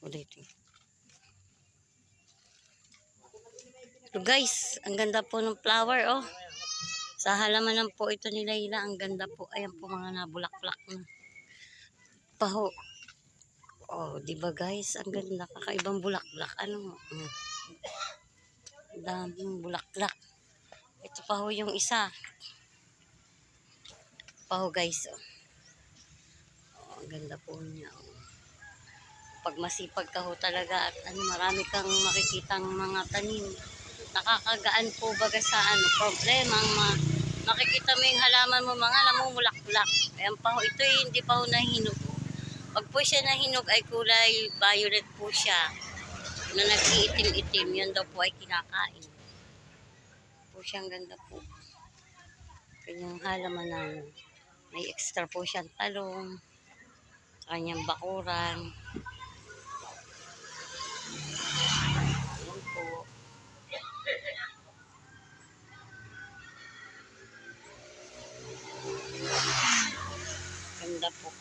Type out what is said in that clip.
Ulitin. So guys, ang ganda po ng flower, oh. Sa halamanan po ito ni Layla, ang ganda po. Ayan po mga nabulaklak na. Paho. Oh, di ba guys? Ang ganda. Kakaibang bulaklak. Ano? Mm. Daming bulaklak. Ito pa ho yung isa. Pa ho guys, oh. oh ang ganda po niya, oh. Pag masipag ka ho talaga at ano, marami kang makikitang mga tanim nakakagaan po baga sa ano, problema ang ma makikita mo yung halaman mo mga namumulaklak. Ayan pa ho, ito hindi pa ho nahinog. Pag po siya nahinog ay kulay violet po siya na nag-iitim-itim, yun daw po ay kinakain. Po siyang ganda po. Kanyang halaman na may extra po siyang talong, kanyang bakuran. Maganda po.